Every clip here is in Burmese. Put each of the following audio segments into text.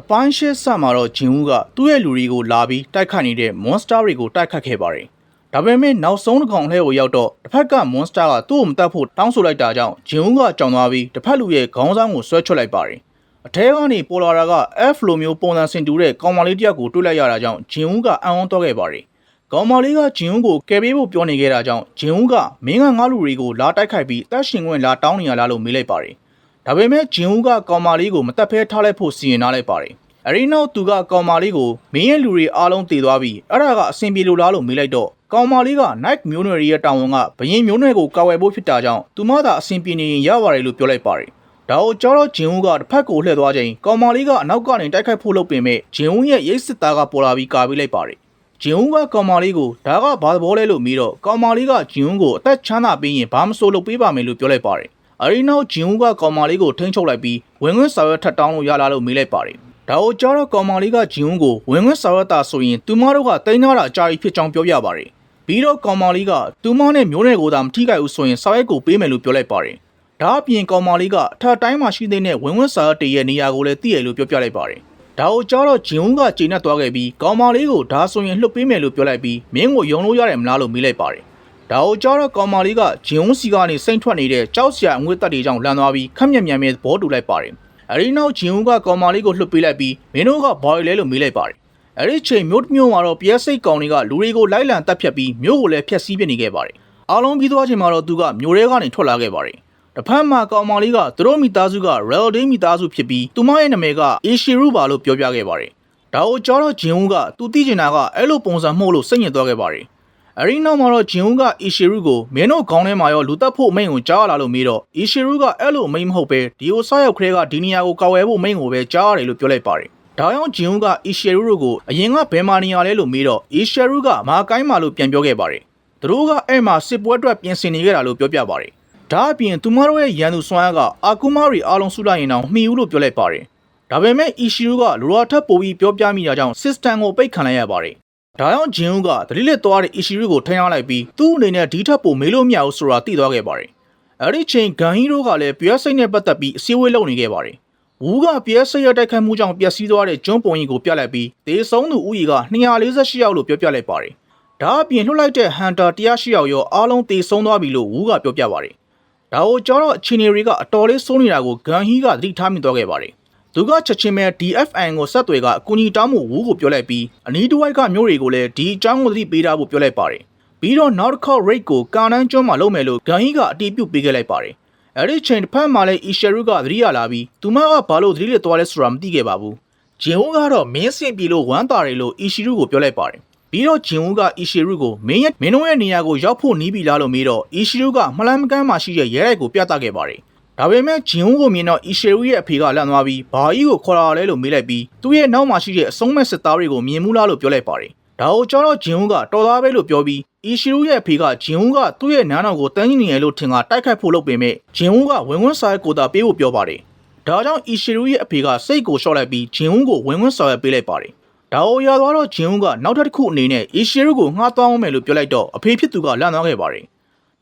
အပိုင်းရှစ်ဆမှာတော့ဂျင်ဦးကသူ့ရဲ့လူတွေကိုလာပြီးတိုက်ခတ်နေတဲ့ monster တွေကိုတိုက်ခတ်ခဲ့ပါတယ်။ဒါပေမဲ့နောက်ဆုံးတစ်ကောင်လှည့်ကိုရောက်တော့တစ်ဖက်က monster ကသူ့ကိုမတတ်ဖို့တောင်းဆိုလိုက်တာကြောင့်ဂျင်ဦးကကြောင်သွားပြီးတစ်ဖက်လူရဲ့ခေါင်းဆောင်ကိုဆွဲချွတ်လိုက်ပါတယ်။အထဲကနေပေါ်လာတာက F လိုမျိုးပုံစံဆင်တူတဲ့ကောင်မလေးတစ်ယောက်ကိုတွေ့လိုက်ရတာကြောင့်ဂျင်ဦးကအံ့ဩတော့ခဲ့ပါတယ်။ကောင်မလေးကဂျင်ဦးကိုကယ်ပေးဖို့ပြောနေခဲ့တာကြောင့်ဂျင်ဦးကမင်းကငါလူတွေကိုလာတိုက်ခိုက်ပြီးတပ်ရှင်ခွင့်လာတောင်းနေရလားလို့မေးလိုက်ပါတယ်။ ဒါပေမဲ့ဂျင်ဦးကကောင်မလေးကိုမတက်ဖဲထားလိုက်ဖို့စီရင်ထားလိုက်ပါတယ်။အရီနောက်သူကကောင်မလေးကိုမင်းရဲ့လူတွေအားလုံးတည်သွားပြီးအဲ့ဒါကအဆင်ပြေလို့လားလို့မေးလိုက်တော့ကောင်မလေးက Night မျိုးနွယ်ရဲ့တာဝန်ကဘရင်မျိုးနွယ်ကိုကာဝယ်ဖို့ဖြစ်တာကြောင့်သူမသာအဆင်ပြေနေရင်ရပါတယ်လို့ပြောလိုက်ပါတယ်။ဒါကိုကြောတော့ဂျင်ဦးကတစ်ဖက်ကိုလှည့်သွားချိန်ကောင်မလေးကအနောက်ကနေတိုက်ခိုက်ဖို့လုပ်ပင်မဲ့ဂျင်ဦးရဲ့ရိတ်စစ်သားကပေါ်လာပြီးကာပေးလိုက်ပါတယ်။ဂျင်ဦးကကောင်မလေးကိုဒါကဘာသဘောလဲလို့မေးတော့ကောင်မလေးကဂျင်ဦးကိုအသက်ချမ်းသာပေးရင်ဘာမဆိုလုပ်ပေးပါမယ်လို့ပြောလိုက်ပါတယ်။ အရီနောက်ဂျင်ဦးကကောင်မလေးကိုထိန်းချုပ်လိုက်ပြီးဝင်ခွင့်စာရွက်ထပ်တောင်းလို့ရလားလို့မေးလိုက်ပါတယ်။ဒါကိုကြားတော့ကောင်မလေးကဂျင်ဦးကိုဝင်ခွင့်စာရွက်တာဆိုရင်သူမတို့ကတိန်းထားတာအကြာကြီးဖြစ်ကြောင်းပြောပြပါတယ်။ပြီးတော့ကောင်မလေးကသူမနဲ့မျိုးနယ်ကိုသာမထိခိုက်ဘူးဆိုရင်စာရွက်ကိုပေးမယ်လို့ပြောလိုက်ပါတယ်။ဒါအပြင်ကောင်မလေးကအထက်တိုင်းမှာရှိတဲ့ဝင်ခွင့်စာရွက်တရဲ့နေရာကိုလည်းသိရလို့ပြောပြလိုက်ပါတယ်။ဒါကိုကြားတော့ဂျင်ဦးကချိန်နဲ့သွားခဲ့ပြီးကောင်မလေးကိုဒါဆိုရင်လှုပ်ပေးမယ်လို့ပြောလိုက်ပြီးမင်းကိုယုံလို့ရတယ်မလားလို့မေးလိုက်ပါတယ်။ ဒါကိုကြားတော့ကောင်မလေးကဂျင်ဦးစီကနေစိမ့်ထွက်နေတဲ့ကြောက်စရာအငွေ့တက်တွေကြောင့်လန်သွားပြီးခက်မြက်မြန်မြန်ဘောတူလိုက်ပါတယ်။အဲဒီနောက်ဂျင်ဦးကကောင်မလေးကိုလှုပ်ပေးလိုက်ပြီးမင်းတို့ကဘာလဲလို့မေးလိုက်ပါတယ်။အဲဒီချိန်မြို့တစ်မြို့မှာတော့ပြဲစိတ်ကောင်တွေကလူတွေကိုလိုက်လံတက်ဖြတ်ပြီးမြို့ကိုလည်းဖျက်ဆီးပစ်နေခဲ့ပါတယ်။အားလုံးပြီးသွားချိန်မှာတော့သူကမြို့ထဲကနေထွက်လာခဲ့ပါတယ်။တစ်ဖက်မှာကောင်မလေးကသူတို့မိသားစုက Real Day မိသားစုဖြစ်ပြီးသူမရဲ့နာမည်က Ishiru ပါလို့ပြောပြခဲ့ပါတယ်။ဒါကိုကြောတော့ဂျင်ဦးကသူသိချင်တာကအဲ့လိုပုံစံမှုလို့စိတ်ညစ်သွားခဲ့ပါတယ်။ အရီနောက်မှာတော့ဂျင်ဦးက Ishiru ကိုမင်းတို့ခေါင်းထဲမှာရောလူတက်ဖို့အမိန့်ကိုကြားရလာလို့မေးတော့ Ishiru ကအဲ့လိုအမိန့်မဟုတ်ပဲဒီကိုဆောက်ရောက်ခရဲကဒီနေရာကိုကာဝယ်ဖို့အမိန့်ကိုပဲကြားရတယ်လို့ပြောလိုက်ပါတယ်။ဒါကြောင့်ဂျင်ဦးက Ishiru ကိုအရင်ကဘယ်မှာနေရလဲလို့မေးတော့ Ishiru ကမာကိုင်းမာလို့ပြန်ပြောခဲ့ပါတယ်။သူတို့ကအဲ့မှာစစ်ပွဲအတွက်ပြင်ဆင်နေကြတာလို့ပြောပြပါတယ်။ဒါအပြင်သူမတို့ရဲ့ရန်သူစွမ်းအားကအာကူမာရီအားလုံးစုလိုက်ရင်တော့မှီဦးလို့ပြောလိုက်ပါတယ်။ဒါပေမဲ့ Ishiru ကလူတော်ထပ်ပိုပြီးပြောပြမိတာကြောင့် system ကိုပိတ်ခံလိုက်ရပါတယ်။ ဒါကြောင့်ဂျင်ဦးကဒလိလက်သွားတဲ့ Ishiru ကိုထိန်းထားလိုက်ပြီးသူ့အနေနဲ့ဒီထပ်ပိုမေးလို့မရဘူးဆိုတာသိသွားခဲ့ပါတယ်။အဲဒီချိန်ဂန်ဟီရိုကလည်းပြည့်စိတ်နဲ့ပတ်သက်ပြီးအစည်းအဝေးလုပ်နေခဲ့ပါတယ်။ဝူးကပြည့်စိတ်ရတိုက်ခိုက်မှုကြောင့်ပျက်စီးသွားတဲ့ကျွန်းပုံကြီးကိုပြလိုက်ပြီးဒေဆုံးသူဦးရီက248ယောက်လို့ပြောပြလိုက်ပါတယ်။ဒါအပြင်လွှတ်လိုက်တဲ့ဟန်တာ108ယောက်ရောအားလုံးတေဆုံးသွားပြီလို့ဝူးကပြောပြပါတယ်။ဒါကိုကြောတော့အချင်းတွေကအတော်လေးစိုးနေတာကိုဂန်ဟီကသတိထားမိသွားခဲ့ပါတယ်။ သူကချက်ချင်းပဲ DFN ကိုဆက်သွယ်ကအကူအညီတောင်းမှုဝူးကိုပြောလိုက်ပြီးအနီးတစ်ဝိုက်ကမျိုးတွေကိုလည်းဒီအကြောင်းကိုသတိပေးထားဖို့ပြောလိုက်ပါတယ်။ပြီးတော့နောက်တစ်ခေါက် rate ကိုကာနန်းကျွန်းမှာလုပ်မယ်လို့ဂန်ဟီကအတီးပြုတ်ပေးခဲ့လိုက်ပါတယ်။အဲဒီချိန်တစ်ဖက်မှာလည်း Isharu ကသတိရလာပြီးသူမကဘာလို့သတိလက်သွားလဲဆိုတာမသိခဲ့ပါဘူး။ဂျင်ဝကတော့မင်းစင်ပြီလို့ဝမ်းတာတယ်လို့ Ishiru ကိုပြောလိုက်ပါတယ်။ပြီးတော့ဂျင်ဝက Ishiru ကိုမင်းရဲ့မင်းတို့ရဲ့နေရာကိုရောက်ဖို့နီးပြီလားလို့မေးတော့ Ishiru ကမလန်မကန်းမှာရှိတဲ့ရဲတိုက်ကိုပြသခဲ့ပါတယ်။ ဒါပေမဲ့ဂျင်ဝကိုမြင်တော့ Ishiru ရဲ့အဖေကလန့်သွားပြီးဘာကြီးကိုခေါ်လာလဲလို့မေးလိုက်ပြီးသူ့ရဲ့နောက်မှာရှိတဲ့အဆုံးမဲ့စစ်သားတွေကိုမြင်မှုလားလို့ပြောလိုက်ပါတယ်။ဒါကိုကြောတော့ဂျင်ဝကတော်သားပဲလို့ပြောပြီး Ishiru ရဲ့အဖေကဂျင်ဝကသူ့ရဲ့နန်းတော်ကိုတန်းကြီးနေရလို့ထင်ကတိုက်ခိုက်ဖို့လုပ်ပေမဲ့ဂျင်ဝကဝင်ဝန်းစားကိုသာပေးဖို့ပြောပါတယ်။ဒါကြောင့် Ishiru ရဲ့အဖေကစိတ်ကိုလျှော့လိုက်ပြီးဂျင်ဝကိုဝင်ဝန်းစားရပေးလိုက်ပါတယ်။ဒါအိုရသွားတော့ဂျင်ဦးကနောက်ထပ်တစ်ခုအနေနဲ့ Ishiru ကိုငှားသွားအောင်မယ်လို့ပြောလိုက်တော့အဖေဖြစ်သူကလန့်သွားခဲ့ပါတယ်။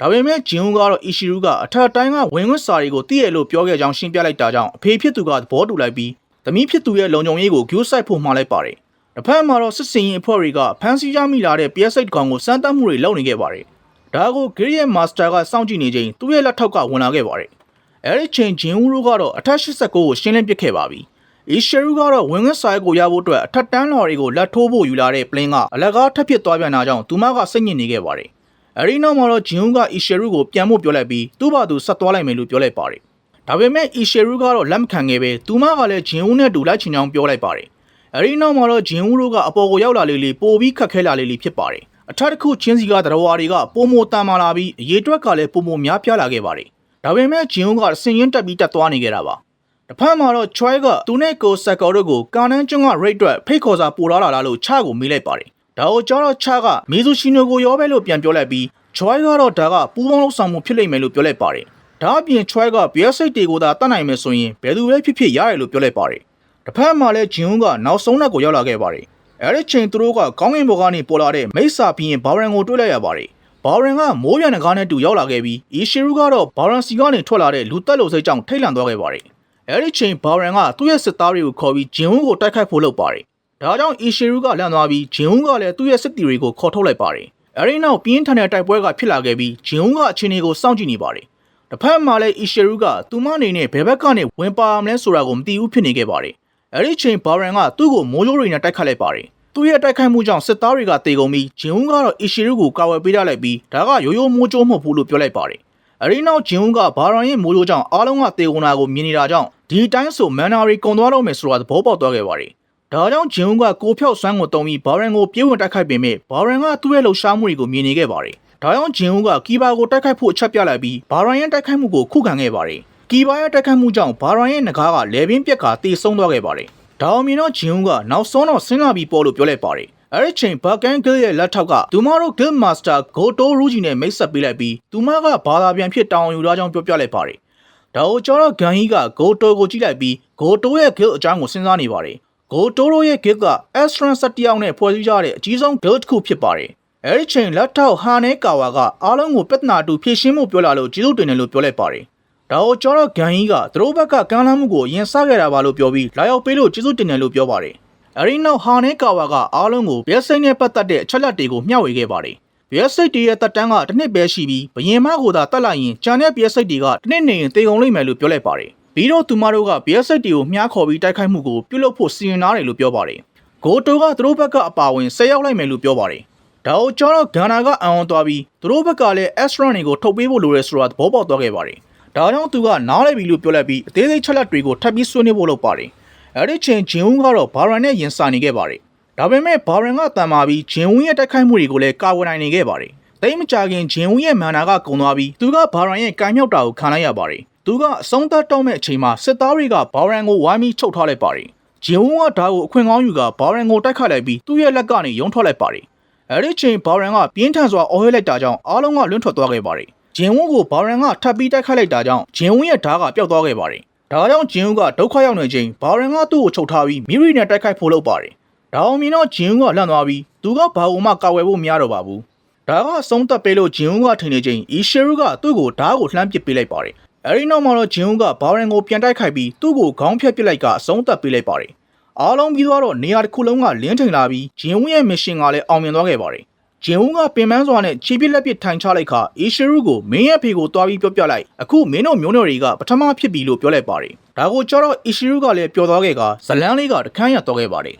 ဒါပေမဲ့ဂျင်ဦးကတော့ Ishiru ကအထက်တိုင်းကဝင်ခွင့်စာတွေကိုတည့်ရလို့ပြောခဲ့ကြောင်းရှင်းပြလိုက်တာကြောင့်အဖေဖြစ်သူကသဘောတူလိုက်ပြီးသမီးဖြစ်သူရဲ့လုံခြုံရေးကိုဂရုစိုက်ဖို့မှားလိုက်ပါတယ်။တစ်ဖက်မှာတော့စစ်စင်ရင်အဖွဲ့တွေကဖမ်းဆီးရမိလာတဲ့ PS8 ကောင်ကိုစမ်းသပ်မှုတွေလုပ်နေခဲ့ပါတယ်။ဒါကို Grid Master ကစောင့်ကြည့်နေချိန်သူ့ရဲ့လက်ထောက်ကဝင်လာခဲ့ပါတယ်။အဲဒီချိန်ဂျင်ဦးတို့ကတော့အထက်89ကိုရှင်းလင်းပစ်ခဲ့ပါပြီ။ Ishiru ကတော့ဝင်ငွေဆိုင်ကိုရဖို့အတွက်အထက်တန်းလော်တွေကိုလက်ထိုးဖို့ယူလာတဲ့ plane ကအလကားထပ်ဖြစ်သွားပြန်တာကြောင့်သူမကစိတ်ညစ်နေခဲ့ပါတယ်။ အဲဒီနောက်မှာတော့ဂျင်ဦးက Ishiru ကိုပြန်ဖို့ပြောလိုက်ပြီးသူ့ဘာသူဆက်သွားလိုက်မယ်လို့ပြောလိုက်ပါတယ်။ဒါပေမဲ့ Ishiru ကတော့လက်မခံခဲ့ပဲသူမကလည်းဂျင်ဦးနဲ့တူလိုက်ချင်ကြောင်းပြောလိုက်ပါတယ်။အဲဒီနောက်မှာတော့ဂျင်ဦးတို့ကအပေါ်ကိုရောက်လာလေလေပိုပြီးခက်ခဲလာလေလေဖြစ်ပါတယ်။အထက်တစ်ခုချင်းစီကတရဝါတွေကပုံမတန်မာလာပြီးအရေးတွက်ကလည်းပုံမများပြားလာခဲ့ပါတယ်။ဒါပေမဲ့ဂျင်ဦးကစင်ရင်တက်ပြီးတက်သွားနေခဲ့တာပါ။တဖက်မှာတော့ Choi ကသူနဲ့ကိုဆက်ကော်တို့ကိုကာနန်းကျွန်းက rate အတွက်ဖိတ်ခေါ်စာပို့လာလာလားလို့ချကိုမေးလိုက်ပါတယ်။ ဒါကိုကြောတော့ချကမီဇူရှီနိုကိုရောပဲလို့ပြန်ပြောလိုက်ပြီး Choi ကတော့ဒါကပူးပေါင်းလုပ်ဆောင်မှုဖြစ်လိမ့်မယ်လို့ပြောလိုက်ပါတယ်။ဒါအပြင် Choi ကဘီယစိတ်တွေကိုသာတတ်နိုင်မယ်ဆိုရင်ဘယ်သူပဲဖြစ်ဖြစ်ရတယ်လို့ပြောလိုက်ပါတယ်။တစ်ဖက်မှာလည်းဂျင်ဦးကနောက်ဆုံးနောက်ကိုရောက်လာခဲ့ပါတယ်။အဲဒီချိန်သူတို့ကကောင်းကင်ဘုံကနေပေါ်လာတဲ့မိစ္ဆာပြီးရင်ဘာရန်ကိုတွေ့လိုက်ရပါတယ်။ဘာရင်ကမိုးပြန်ငကားနဲ့တူရောက်လာခဲ့ပြီးအီရှီရူကတော့ဘာရန်စီကနေထွက်လာတဲ့လူတက်လို့စိတ်ကြောင့်ထိတ်လန့်သွားခဲ့ပါတယ်အဲ့ဒီချိန်ဘာရန်ကသူ့ရဲ့စစ်သားတွေကိုခေါ်ပြီးဂျင်ဝူကိုတိုက်ခိုက်ဖို့လုပ်ပါတယ် ဒါကြောင့်အီရှီရူကလန့်သွားပြီးဂျင်ဝူကလည်းသူ့ရဲ့စစ်တီတွေကိုခေါ်ထုတ်လိုက်ပါတယ်အဲ့ဒီနောက်ပြင်းထန်တဲ့တိုက်ပွဲကဖြစ်လာခဲ့ပြီးဂျင်ဝူကအခြေအနေကိုစောင့်ကြည့်နေပါတယ်တစ်ဖက်မှာလည်းအီရှီရူကသူမအနေနဲ့ဘယ်ဘက်ကနေဝင်ပါမလဲဆိုတာကိုမသိဘူးဖြစ်နေခဲ့ပါတယ်အဲ့ဒီချိန်ဘာရန်ကသူ့ကိုမိုးရိုးတွေနဲ့တိုက်ခတ်လိုက်ပါတယ်သူ့ရဲ့တိုက်ခိုက်မှုကြောင့်စစ်သားတွေကတေကုန်ပြီးဂျင်ဝူကတော့အီရှီရူကိုကာဝယ်ပေးထားလိုက်ပြီးဒါကရိုးရိုးမိုးကြိုးမဟုတ်ဘူးလို့ပြောလိုက်ပါတယ်အရီနောက်ဂျင်ဝူကဘာရန်ရဲ့မိုးရိုးကြောင့်အားလုံးကတေကုန်တာကိုမြင်နေတာကြောင့်ဒီတိုင်းဆိုမန်နာရီကုံသွားတော့မယ်ဆိုတာသဘောပေါက်သွားခဲ့ပါတယ် ဒါကြောင့်ဂျင်ဝူကကိုဖြောက်ဆွမ်းကိုတုံပြီးဘာရန်ကိုပြေးဝင်တိုက်ခိုက်ပေမဲ့ဘာရန်ကသူ့ရဲ့လှုပ်ရှားမှုတွေကိုမြင်နေခဲ့ပါတယ်ဒါကြောင့်ဂျင်ဝူကကီဘာကိုတိုက်ခိုက်ဖို့အချက်ပြလိုက်ပြီးဘာရန်ရဲ့တိုက်ခိုက်မှုကိုခုခံခဲ့ပါတယ်ကီဘာရဲ့တိုက်ခိုက်မှုကြောင့်ဘာရန်ရဲ့ငကားကလေပင်ပြက်ကတေဆုံးသွားခဲ့ပါတယ်ဒါအောင်မြင်တော့ဂျင်ဝူကနောက်ဆုံးတော့ဆင်းလာပြီးပေါ်လို့ပြောလိုက်ပါတယ်အဲ့ဒီချိန်ဘကန်ဂယ်ရဲ့လက်ထောက်ကသူမတို့ Guild Master Goto Ruji နဲ့မိတ်ဆက်ပေးလိုက်ပြီးသူမကဘာသာပြန်ဖြစ်တောင်းယူထားကြောင်းပြောပြလိုက်ပါတယ်။ဒါကိုကျော်တော့ဂန်ဟီက Goto ကိုကြည့်လိုက်ပြီး Goto ရဲ့ Guild အကြောင်းကိုစဉ်းစားနေပါတယ်။ Goto တို့ရဲ့ Guild က Astron 7ယောက်နဲ့ဖွဲ့စည်းကြတဲ့အကြီးဆုံး Guild တစ်ခုဖြစ်ပါတယ်။အဲ့ဒီချိန်လက်ထောက်ဟာနဲကာဝါကအားလုံးကိုပြဿနာတူဖြေရှင်းမှုပြောလာလို့ကျေးဇူးတင်တယ်လို့ပြောလိုက်ပါတယ်။ဒါကိုကျော်တော့ဂန်ဟီကသူတို့ဘက်ကကမ်းလှမ်းမှုကိုရင်ဆခဲ့တာပါလို့ပြောပြီးလာရောက်ပေးလို့ကျေးဇူးတင်တယ်လို့ပြောပါတယ်။အရီနောက်ဟာနဲကာဝါကအားလုံးကိုဘရက်စိတ်နဲ့ပတ်သက်တဲ့အချက်လက်တွေကိုမျှဝေခဲ့ပါတယ်။ဘရက်စိတ်တွေရဲ့တက်တန်းကတစ်နှစ်ပဲရှိပြီးဘရင်မကိုသာတတ်လိုက်ရင်ကြံတဲ့ဘရက်စိတ်တွေကတစ်နှစ်နေရင်တေကုန်လိမ့်မယ်လို့ပြောလိုက်ပါတယ်။ ပြီးတော့သူမတို့ကဘရက်စိတ်တွေကိုမျှခေါ်ပြီးတိုက်ခိုက်မှုကိုပြုလုပ်ဖို့စီရင်ထားတယ်လို့ပြောပါတယ်။ဂိုတိုကသူတို့ဘက်ကအပါဝင်၁၀ရောက်လိုက်မယ်လို့ပြောပါတယ်။ဒါကိုကျွန်တော်ဂန္နာကအံအောင်သွားပြီးသူတို့ဘက်ကလည်းအက်စထရန်တွေကိုထုတ်ပေးဖို့လိုရဲဆိုတာသဘောပေါက်သွားခဲ့ပါတယ်။ဒါကြောင့်သူကနားလိုက်ပြီလို့ပြောလိုက်ပြီးအသေးစိတ်ချက်လက်တွေကိုထပ်ပြီးဆွေးနွေးဖို့လုပ်ပါတယ်။အဲ့ဒီချိန်ဂျင်ဝူကတော့ဘာရန်နဲ့ရင်ဆိုင်နေခဲ့ပါတယ်။ဒါပေမဲ့ဘာရန်ကတန်မာပြီးဂျင်ဝူရဲ့တိုက်ခိုက်မှုတွေကိုလည်းကာဝယ်နိုင်နေခဲ့ပါတယ်။တိတ်မကြခင်ဂျင်ဝူရဲ့မန်နာကကုံသွားပြီးသူကဘာရန်ရဲ့ကံမြောက်တာကိုခံလိုက်ရပါတယ်။ သူကအဆုံးသတ်တော့မဲ့အချိန်မှာစစ်သားတွေကဘာရန်ကိုဝိုင်းပြီးချုပ်ထားလိုက်ပါတယ်။ဂျင်ဝူကဒါကိုအခွင့်ကောင်းယူကဘာရန်ကိုတိုက်ခတ်လိုက်ပြီးသူ့ရဲ့လက်ကနေယုံထွက်လိုက်ပါတယ်။အဲ့ဒီချိန်ဘာရန်ကပြင်းထန်စွာအော်ဟဲလိုက်တာကြောင့်အားလုံးကလွင့်ထွက်သွားခဲ့ပါတယ်။ဂျင်ဝူကိုဘာရန်ကထပ်ပြီးတိုက်ခတ်လိုက်တာကြောင့်ဂျင်ဝူရဲ့ဓာတ်ကပျောက်သွားခဲ့ပါတယ်။ဒါကြောင့်ဂျင်ဝူကဒုက္ခရောက်နေချိန်ဘာရန်ကသူ့ကိုချုပ်ထားပြီးမိရီနဲ့တိုက်ခိုက်ဖို့လုပ်ပါတယ်။ဒါအောင်မြင်တော့ဂျင်ဝူကလန့်သွားပြီးသူကဘာလို့မှကာဝယ်ဖို့မရတော့ပါဘူး။ဒါကအဆုံးသက်ပေးလို့ဂျင်ဝူကထင်နေချိန်အီရှေရူကသူ့ကိုဓာတ်ကိုလှမ်းပစ်ပေးလိုက်ပါတယ်။ အဲဒီနောက်မှာတော့ဂျင်ဝူကဘာရန်ကိုပြန်တိုက်ခိုက်ပြီးသူ့ကိုခေါင်းဖြတ်ပစ်လိုက်ကအဆုံးသက်ပေးလိုက်ပါတယ်။အားလုံးပြီးသွားတော့နေရာတစ်ခုလုံးကလင်းထိန်လာပြီးဂျင်ဝူရဲ့မစ်ရှင်ကလည်းအောင်မြင်သွားခဲ့ပါတယ်။ဂျင်ဝူကပင်ပန်းစွာနဲ့ခြေပြစ်လက်ပြထိုင်ချလိုက်ခါအီရှေရူကိုမင်းရဲ့ဖေကိုတွားပြီးပြောပြလိုက်အခုမင်းတို့မျိုးနွယ်တွေကပထမဖြစ်ပြီလို့ပြောလိုက်ပါတယ်။ဒါကိုကျတော့အီရှေရူကလည်းပျော်သွားခဲ့ကဇလန်းလေးကတခန်းရတော့ခဲ့ပါတယ်